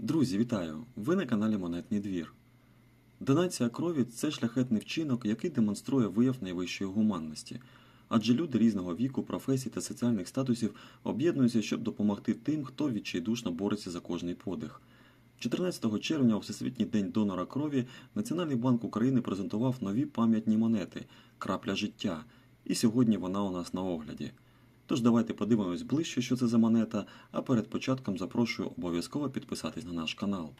Друзі, вітаю! Ви на каналі Монетний двір. Донація крові це шляхетний вчинок, який демонструє вияв найвищої гуманності. Адже люди різного віку, професій та соціальних статусів об'єднуються, щоб допомогти тим, хто відчайдушно бореться за кожний подих. 14 червня, у Всесвітній день донора крові, Національний банк України презентував нові пам'ятні монети Крапля життя. І сьогодні вона у нас на огляді. Тож давайте подивимось ближче, що це за монета, а перед початком запрошую обов'язково підписатись на наш канал.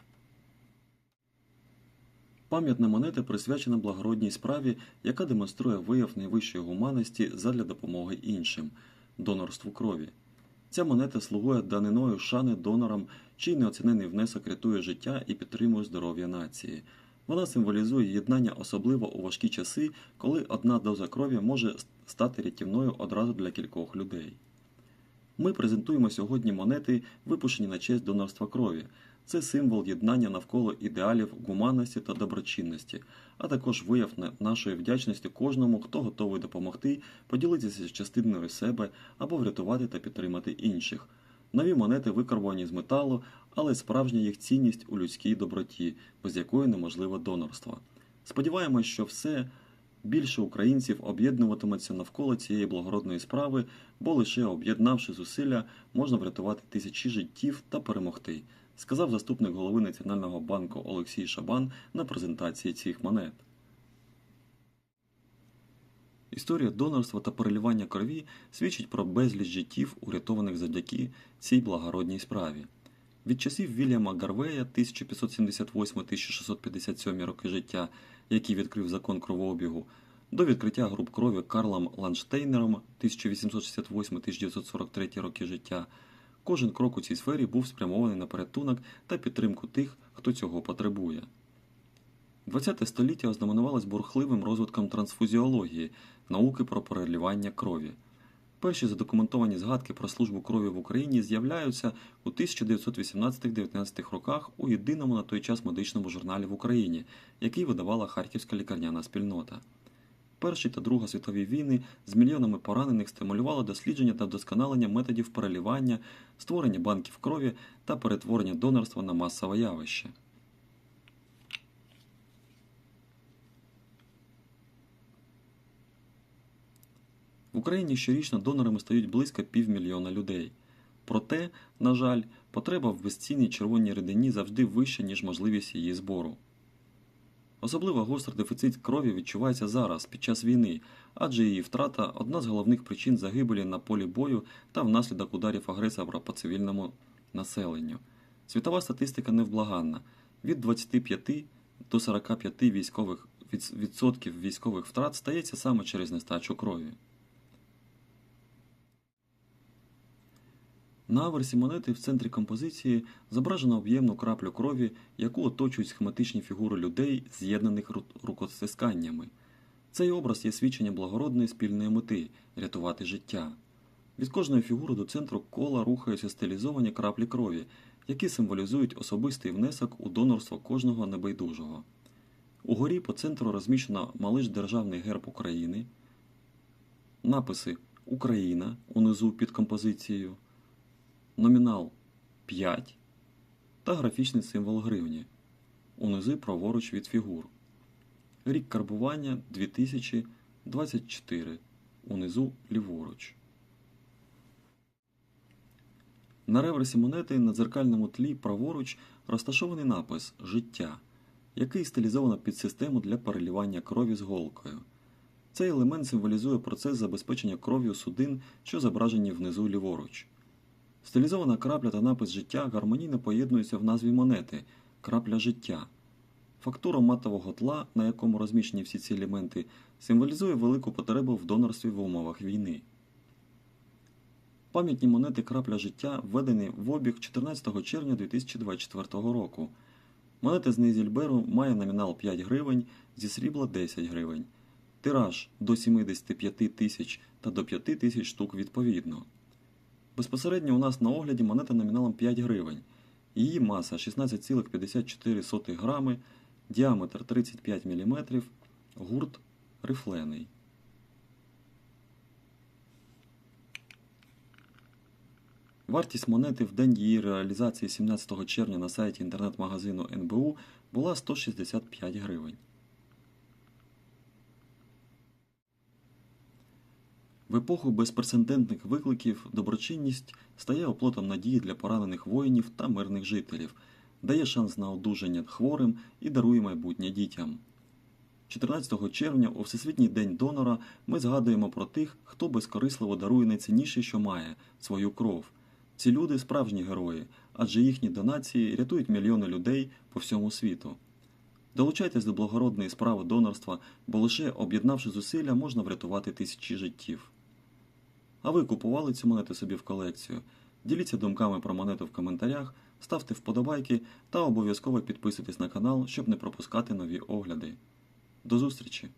Пам'ятна монета присвячена благородній справі, яка демонструє вияв найвищої гуманності задля допомоги іншим донорству крові. Ця монета слугує даниною шани донорам, чий неоцінений внесок рятує життя і підтримує здоров'я нації. Вона символізує єднання особливо у важкі часи, коли одна доза крові може стати рятівною одразу для кількох людей. Ми презентуємо сьогодні монети, випущені на честь донорства крові. Це символ єднання навколо ідеалів гуманності та доброчинності, а також вияв нашої вдячності кожному, хто готовий допомогти, поділитися з частиною себе або врятувати та підтримати інших. Нові монети викарбовані з металу, але справжня їх цінність у людській доброті, без якої неможливе донорство. Сподіваємось, що все більше українців об'єднуватиметься навколо цієї благородної справи, бо лише об'єднавши зусилля, можна врятувати тисячі життів та перемогти, сказав заступник голови Національного банку Олексій Шабан на презентації цих монет. Історія донорства та переливання крові свідчить про безліч життів, урятованих завдяки цій благородній справі. Від часів Вільяма Гарвея 1578-1657 роки життя, який відкрив закон кровообігу, до відкриття груп крові Карлом Ланштейнером 1868-1943 роки життя, кожен крок у цій сфері був спрямований на порятунок та підтримку тих, хто цього потребує. ХХ століття ознаменувалось бурхливим розвитком трансфузіології, науки про переливання крові. Перші задокументовані згадки про службу крові в Україні з'являються у 1918-19 роках у єдиному на той час медичному журналі в Україні, який видавала Харківська лікарняна спільнота. Перші та Друга світові війни з мільйонами поранених стимулювали дослідження та вдосконалення методів перелівання, створення банків крові та перетворення донорства на масове явище. Україні щорічно донорами стають близько півмільйона людей. Проте, на жаль, потреба в безцінній червоній рідині завжди вища, ніж можливість її збору. Особливо гострий дефіцит крові відчувається зараз, під час війни, адже її втрата одна з головних причин загибелі на полі бою та внаслідок ударів агресора по цивільному населенню. Світова статистика невблаганна. Від 25 до 45 військових відсотків військових втрат стається саме через нестачу крові. На аверсі монети в центрі композиції зображено об'ємну краплю крові, яку оточують схематичні фігури людей, з'єднаних ру- рукостисканнями. Цей образ є свідченням благородної спільної мети рятувати життя. Від кожної фігури до центру кола рухаються стилізовані краплі крові, які символізують особистий внесок у донорство кожного небайдужого. Угорі по центру розміщено малиш державний герб України, написи Україна унизу під композицією номінал 5 та графічний символ гривні. Унизи праворуч від фігур. Рік карбування 2024. Унизу ліворуч. На реверсі монети на дзеркальному тлі праворуч розташований напис Життя, який стилізовано під систему для перелівання крові з голкою. Цей елемент символізує процес забезпечення кров'ю судин, що зображені внизу ліворуч. Стилізована крапля та напис життя гармонійно поєднуються в назві монети крапля життя. Фактура матового тла, на якому розміщені всі ці елементи, символізує велику потребу в донорстві в умовах війни. Пам'ятні монети крапля життя введені в обіг 14 червня 2024 року. Монета з Нейзільберу має номінал 5 гривень, зі срібла 10 гривень. Тираж до 75 тисяч та до 5 тисяч штук відповідно. Безпосередньо у нас на огляді монета номіналом 5 гривень. Її маса 16,54 грами, діаметр 35 мм, гурт рифлений. – Вартість монети в день її реалізації 17 червня на сайті інтернет-магазину НБУ була 165 гривень. В епоху безпрецедентних викликів доброчинність стає оплотом надії для поранених воїнів та мирних жителів, дає шанс на одужання хворим і дарує майбутнє дітям. 14 червня у Всесвітній день донора ми згадуємо про тих, хто безкорисливо дарує найцінніше, що має свою кров. Ці люди справжні герої, адже їхні донації рятують мільйони людей по всьому світу. Долучайтесь до благородної справи донорства, бо лише об'єднавши зусилля, можна врятувати тисячі життів. А ви купували цю монету собі в колекцію? Діліться думками про монету в коментарях, ставте вподобайки та обов'язково підписуйтесь на канал, щоб не пропускати нові огляди. До зустрічі!